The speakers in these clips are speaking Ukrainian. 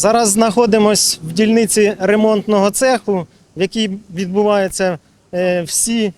Зараз знаходимося в дільниці ремонтного цеху, в якій відбуваються е, всі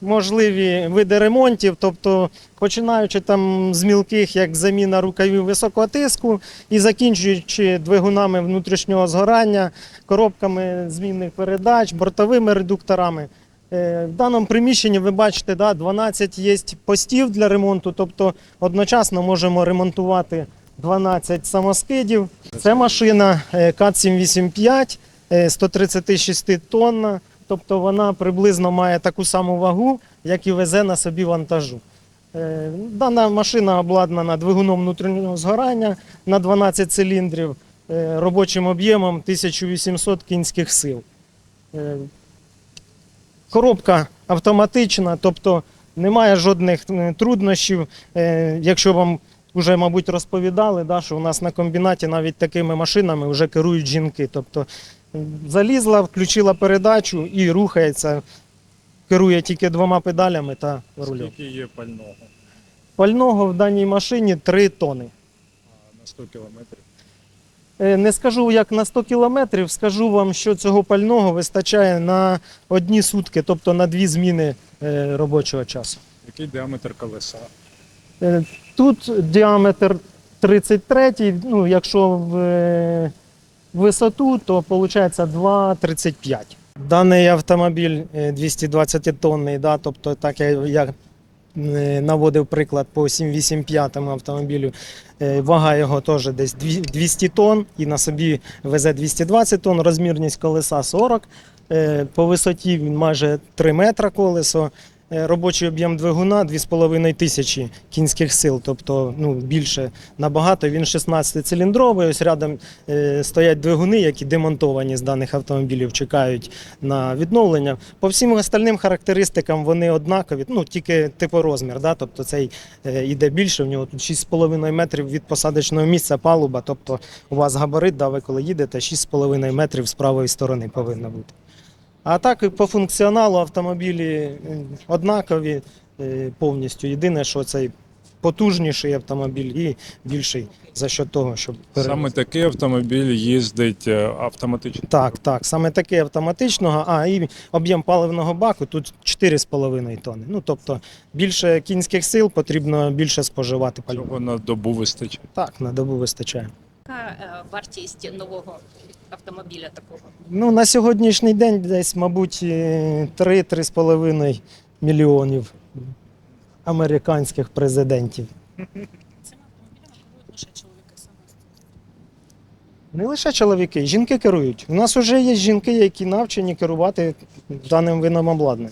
можливі види ремонтів, тобто починаючи там з мілких, як заміна рукавів високого тиску, і закінчуючи двигунами внутрішнього згорання, коробками змінних передач, бортовими редукторами. Е, В даному приміщенні ви бачите, да, 12 є постів для ремонту, тобто одночасно можемо ремонтувати 12 самоскидів. Це машина е, КАТ-785, е, 136 тонна, тобто вона приблизно має таку саму вагу, як і везе на собі вантажу. Е, Дана машина обладнана двигуном внутрішнього згорання на 12 циліндрів, е, робочим об'ємом 1800 кінських сил. Е, Коробка автоматична, тобто немає жодних е, труднощів. Е, Якщо вам вже, мабуть, розповідали, да, що у нас на комбінаті навіть такими машинами вже керують жінки. Тобто залізла, включила передачу і рухається, керує тільки двома педалями та рулем. Скільки є пального Пального в даній машині 3 тони. а, на 100 кілометрів? Е, Не скажу як на 100 кілометрів, скажу вам, що цього пального вистачає на одні сутки, тобто на дві зміни е, робочого часу. Який діаметр колеса? Е, Тут діаметр 33, ну, якщо в е, висоту, то виходить 2,35. Даний автомобіль е, 220 тонний, да, тобто так я, я е, наводив приклад по 785 автомобілю. Е, Вага його теж десь 200 тонн і на собі везе 220 тонн, розмірність колеса 40. Е, По висоті він майже 3 метра колесо. Е, Робочий об'єм двигуна 2,5 тисячі кінських сил, тобто ну, більше набагато. Він 16-циліндровий. Ось рядом е, стоять двигуни, які демонтовані з даних автомобілів, чекають на відновлення. По всім остальним характеристикам вони однакові, ну тільки типу розмір. Да? Тобто цей е, іде більше, в нього тут 6,5 метрів від посадочного місця палуба. Тобто у вас габарит, да, ви коли їдете, 6,5 метрів з правої сторони повинно бути. А так і по функціоналу автомобілі е, однакові е, повністю. Єдине, що цей потужніший автомобіль і більший за счет того, щоб пере- Саме такий автомобіль їздить е, автоматично. Так, так, саме таке автоматичного, а і об'єм паливного баку тут 4,5 тонни. Ну тобто більше кінських сил потрібно більше споживати палива. Цього на добу вистачить. Так, на добу вистачає. Яка е, вартість нового автомобіля такого? Ну на сьогоднішній день десь, мабуть, е, 3-3,5 мільйонів американських президентів. Цими автомобілями керують лише чоловіки саме. Не лише чоловіки, жінки керують. У нас вже є жінки, які навчені керувати даним видом обладнання.